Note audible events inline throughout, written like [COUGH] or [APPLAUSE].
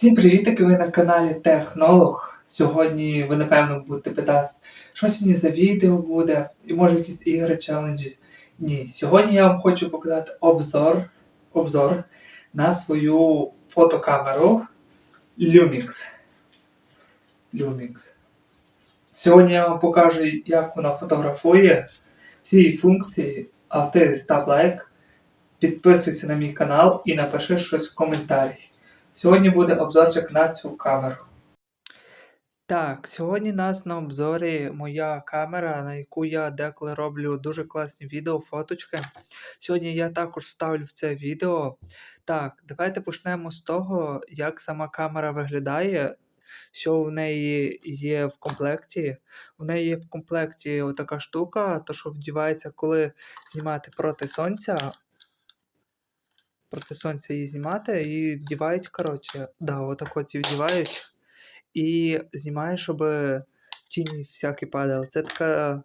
Всім привіт, ви на каналі Технолог. Сьогодні ви напевно будете питати, що сьогодні за відео буде, і може якісь ігри, челенджі. Ні, сьогодні я вам хочу показати обзор, обзор на свою фотокамеру Lumix. Lumix. Сьогодні я вам покажу, як вона фотографує всі її функції, а ти став лайк, підписуйся на мій канал і напиши щось в коментарі. Сьогодні буде обзорчик на цю камеру. Так, сьогодні нас на обзорі моя камера, на яку я деколи роблю дуже класні відео, фоточки. Сьогодні я також ставлю в це відео. Так, давайте почнемо з того, як сама камера виглядає, що в неї є в комплекті. У неї є в комплекті така штука, то що вдівається, коли знімати проти сонця проти сонця її знімати і вдівають, коротше, да, отак от і вдівають і знімаєш, щоб тіні всякі падали. Це така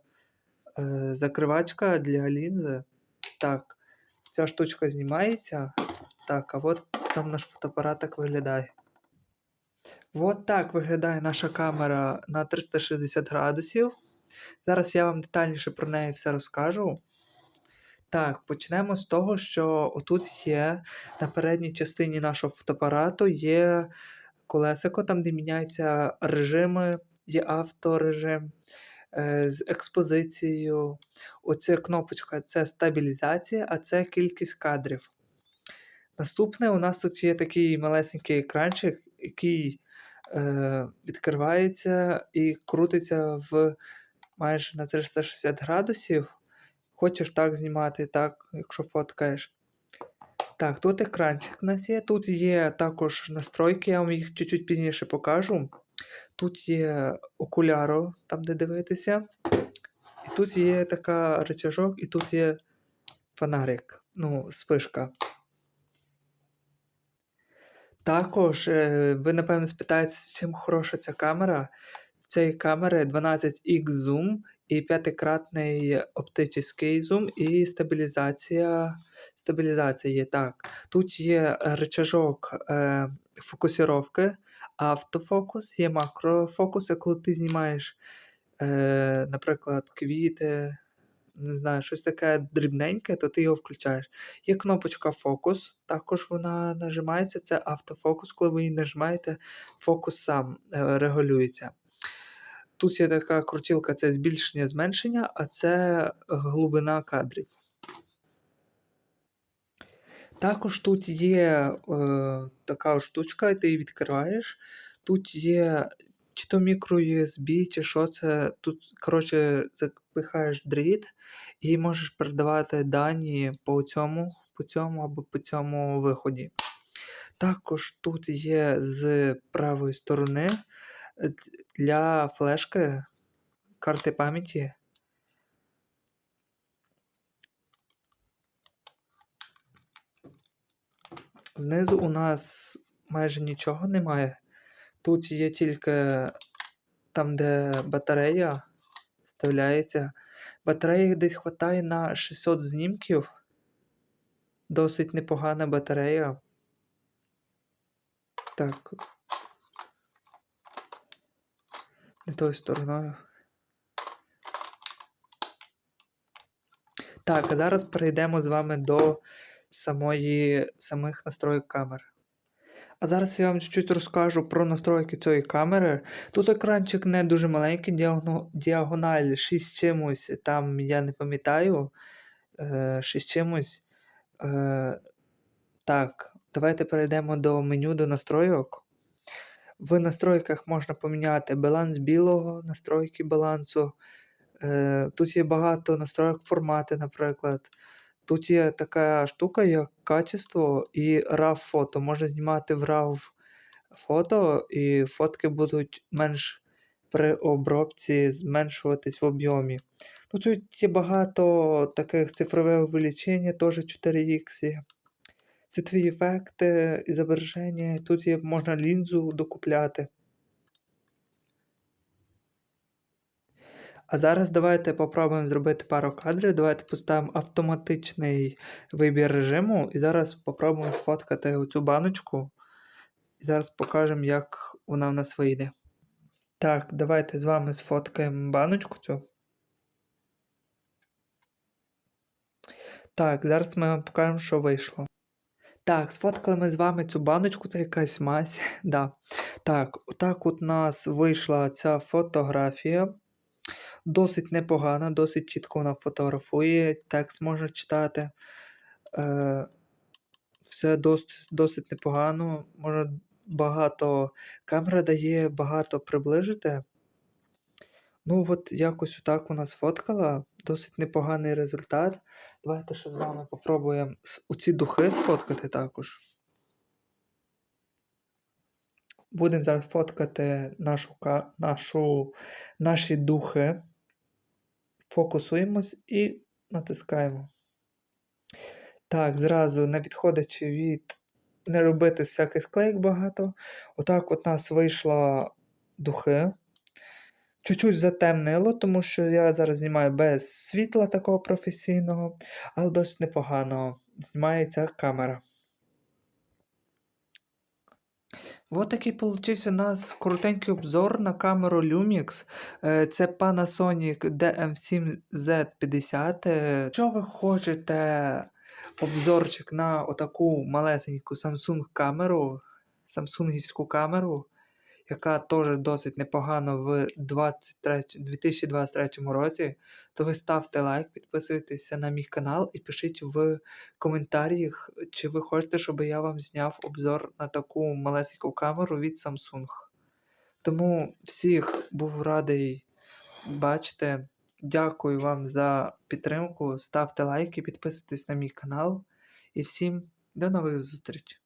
е, закривачка для лінзи. Так, ця штучка знімається. Так, а от сам наш фотоапарат так виглядає. От так виглядає наша камера на 360 градусів. Зараз я вам детальніше про неї все розкажу. Так, почнемо з того, що отут є на передній частині нашого фотоапарату є колесико, там, де міняються режими, є авторежим е, з експозицією. Оця кнопочка це стабілізація, а це кількість кадрів. Наступне у нас тут є такий малесенький екранчик, який е, відкривається і крутиться в майже на 360 градусів. Хочеш так знімати, так, якщо фоткаєш. Так, тут екранчик у нас є. Тут є також настройки, я вам їх чуть-чуть пізніше покажу. Тут є окуляро, там де дивитися. І тут є така рычажок, і тут є фонарик, ну, спишка. Також е, ви, напевно, спитаєте, чим хороша ця камера. В цієї камери 12X зум і п'ятикратний оптичний зум, і стабілізація. Стабілізація так. Тут є рычажок е, фокусировки, автофокус, є макрофокус, а коли ти знімаєш, е, наприклад, квіти, не знаю, щось таке дрібненьке, то ти його включаєш. Є кнопочка фокус, також вона нажимається, це автофокус. Коли ви її нажимаєте, фокус сам е, регулюється. Тут є така крутілка, це збільшення, зменшення, а це глибина кадрів. Також тут є е, така штучка, і ти її відкриваєш. Тут є чи то мікро USB, чи що це. Тут, коротше, запихаєш дріт і можеш передавати дані по цьому, по цьому або по цьому виході. Також тут є з правої сторони для флешки карти пам'яті. Знизу у нас майже нічого немає. Тут є тільки там, де батарея вставляється. Батареї десь вистачає на 600 знімків. Досить непогана батарея. Так. Не тою стороною. Так, а зараз перейдемо з вами до самої, самих настройок камер. А зараз я вам чуть-чуть розкажу про настройки цієї камери. Тут екранчик не дуже маленький, діагональ 6 чимось, там я не пам'ятаю. 6 чимось. Е, так, давайте перейдемо до меню до настройок. В настройках можна поміняти баланс білого, настройки балансу. Е, Тут є багато настройок формати, наприклад. Тут є така штука, як качество і RAW фото. Можна знімати в RAW фото, і фотки будуть менш при обробці зменшуватись в об'ємі. Ну, Тут є багато таких цифрових увеличень, теж 4X є. Світові ефекти, зображення. Тут є, можна лінзу докупляти. А зараз давайте попробуємо зробити пару кадрів. Давайте поставимо автоматичний вибір режиму. І зараз попробуємо сфоткати оцю баночку. І зараз покажемо, як вона в нас вийде. Так, давайте з вами сфоткаємо баночку цю. Так, зараз ми вам покажемо, що вийшло. Так, сфоткали ми з вами цю баночку, це якась мазь. [LAUGHS] Да. Так, отак от у нас вийшла ця фотографія. Досить непогана, досить чітко вона фотографує, текст можна читати. Е, все досить, досить непогано. Можна багато. Камера дає багато приближити. Ну, от якось отак у нас фоткала. Досить непоганий результат. Давайте ще з вами попробуємо с- оці духи сфоткати також. Будемо зараз фоткати нашу, нашу, наші духи. Фокусуємось і натискаємо. Так, зразу не відходячи від не робити всяких склеїк багато. Отак от нас вийшла духи. Чуть-чуть затемнило, тому що я зараз знімаю без світла такого професійного, але досить непогано знімає ця камера. Ось такий получився у нас коротенький обзор на камеру Lumix. Е, Це Panasonic DM7Z50. Е, Якщо ви хочете обзорчик на отаку малесеньку Samsung камеру, самсунгівську камеру, яка теж досить непогана в 23, 2023 році, то ви ставте лайк, підписуйтеся на мій канал і пишіть в коментарях, чи ви хочете, щоб я вам зняв обзор на таку малесеньку камеру від Samsung. Тому всіх був радий бачити. Дякую вам за підтримку. Ставте лайки, підписуйтесь на мій канал. І всім до нових зустрічей!